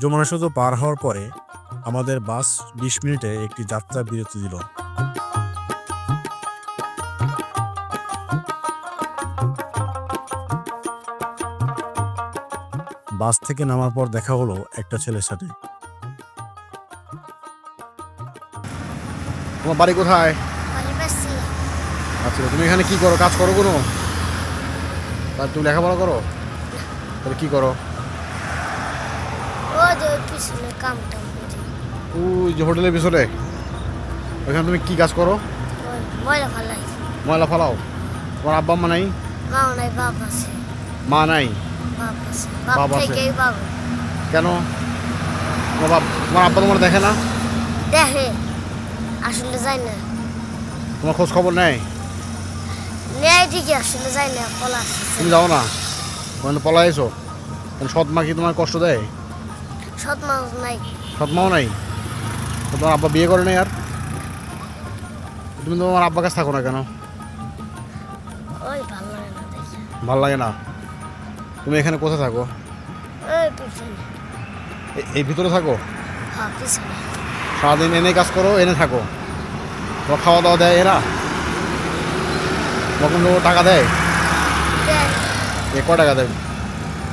যমুনা সেতু পার হওয়ার পরে আমাদের বাস বিশ মিনিটে একটি যাত্রা বিরতি দিল। বাস থেকে নামার পর দেখা হলো একটা ছেলের সাথে। তোমার বাড়ি কোথায়? আচ্ছা তুমি এখানে কি করো? কাজ করো কোনো? তুমি লেখাপড়া করো? তাহলে কি করো? ওই করি ওই যে হোটেলের পিছনে? ওইখানে তুমি কি কাজ করো? ময়লা ফালাও? তোমার আব্বা আম্মা নাই? নাই মা নাই? বাপ আছে। কেন? তোমার বাপ তোমার আব্বা তোমার দেখে না? দেখে। আসলে যাই না। তোমার খোঁজ খবর নেয়? নেয় ঠিকই আসলে যাই না আসছে তুমি যাও না? ওখানে পলাইছো সৎ মা কি তোমার কষ্ট দেয়? সৎ মানুষ নাই? তোমার আব্বা বিয়ে করে নাই আর? তুমি তোমার আব্বার কাছে থাকো না কেন? ওই ভালো লাগে না ভালো লাগে না? তুমি এখানে কোথায় থাকো? এই ভিতরে থাকো? হ্যাঁ সারাদিন এনে কাজ করো এনে থাকো। তোমার খাওয়া দাওয়া দেয় এরা? তখন টাকা দেয়। এ কয় টাকা দেয়?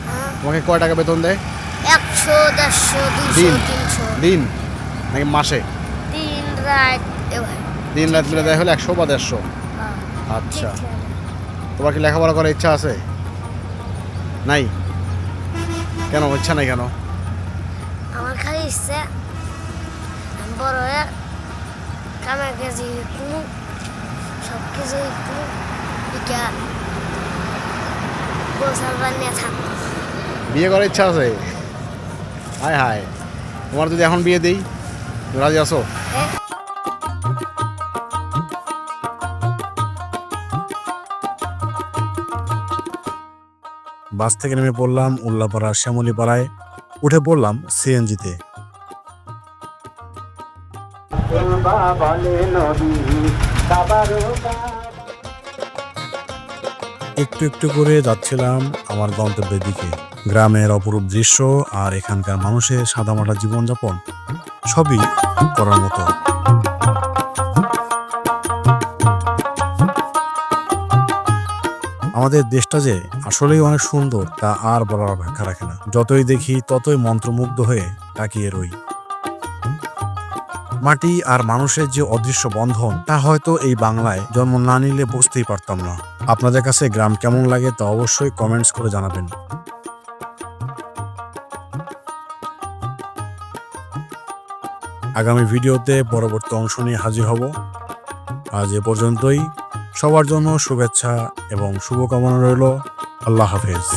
হ্যাঁ। তোমাকে কয় টাকা বেতন দেয়? একশো দেড়শো দিন। তিনশো। দিন নাকি মাসে? রাত দিন রাত মিলে দেয় হলে একশো বা দেড়শো? হ্যাঁ। আচ্ছা। তোমার কি লেখাপড়া করার ইচ্ছা আছে? নাই? কেন? ইচ্ছা নাই কেন? আমার খালি ইচ্ছে আমি বড় হয়ে কামে গেছি কোনো সব কিছু বানিয়ে থাকব। বিয়ে করার ইচ্ছা আছে? হায় হায় তোমার যদি এখন বিয়ে দিই রাজি আছো? হ্যাঁ বাস থেকে নেমে পড়লাম উল্লাপাড়া শ্যামলীপাড়ায়। উঠে পড়লাম সিএনজিতে। একটু একটু করে যাচ্ছিলাম আমার গন্তব্যের দিকে। গ্রামের অপরূপ দৃশ্য আর এখানকার মানুষের সাদামাটা জীবনযাপন, সবই করার মতো। আমাদের দেশটা যে আসলেই অনেক সুন্দর, তা আর বলার অপেক্ষা রাখে না। যতই দেখি, ততই মন্ত্রমুগ্ধ হয়ে তাকিয়ে রই। মাটি আর মানুষের যে অদৃশ্য বন্ধন, তা হয়তো এই বাংলায় জন্ম না নিলে বুঝতেই পারতাম না। আপনাদের কাছে গ্রাম কেমন লাগে তা অবশ্যই কমেন্টস করে জানাবেন। আগামী ভিডিওতে পরবর্তী অংশ নিয়ে হাজির হব। আজ এ পর্যন্তই। সবার জন্য শুভেচ্ছা এবং শুভকামনা রইল। আল্লাহ হাফেজ।